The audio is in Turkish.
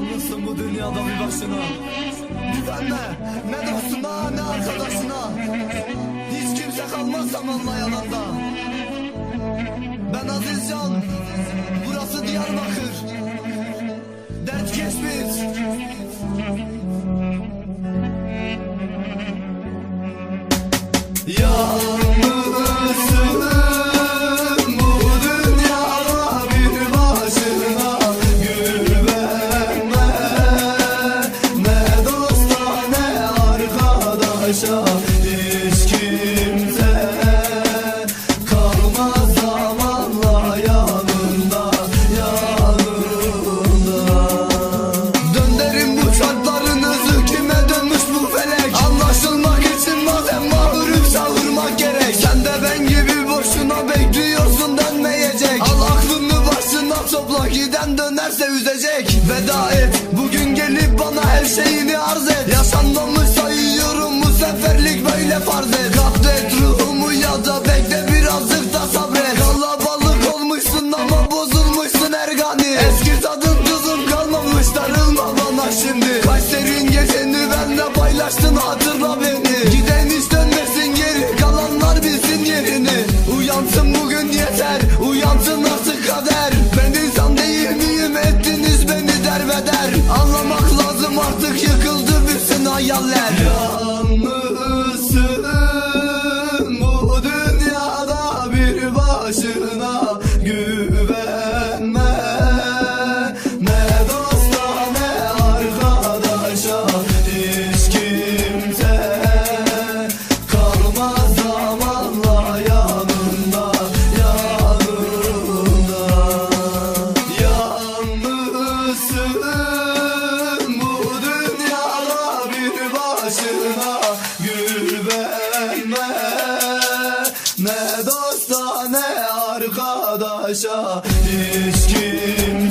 Yalnızsın bu dünyada bir başına. Güvenme ne dostuna ne arkadaşına. Hiç kimse kalmaz zamanla yanında Ben Aziz Can Burası Diyarbakır kimse. Kalmaz zamanla yanında yanında Döndürün bu şartlarınızı kime dönmüş bu felek? Anlaşılmak için bazen mağdurup savurmak gerek. Sen ben gibi boşuna bekliyorsun dönmeyecek. Al aklını başına topla giden dönerse üzecek. Veda bugün gelip bana her şeyini Anlamak lazım artık yıkıldı bütün hayaller. Yalnızsın bu dünyada bir başına güvenme. Ne dosta ne arkadaşa hiç kimse kalmaz zamanla yanında yanında. Yalnızsın başına güvenme. Ne dosta ne arkadaşa hiç kimse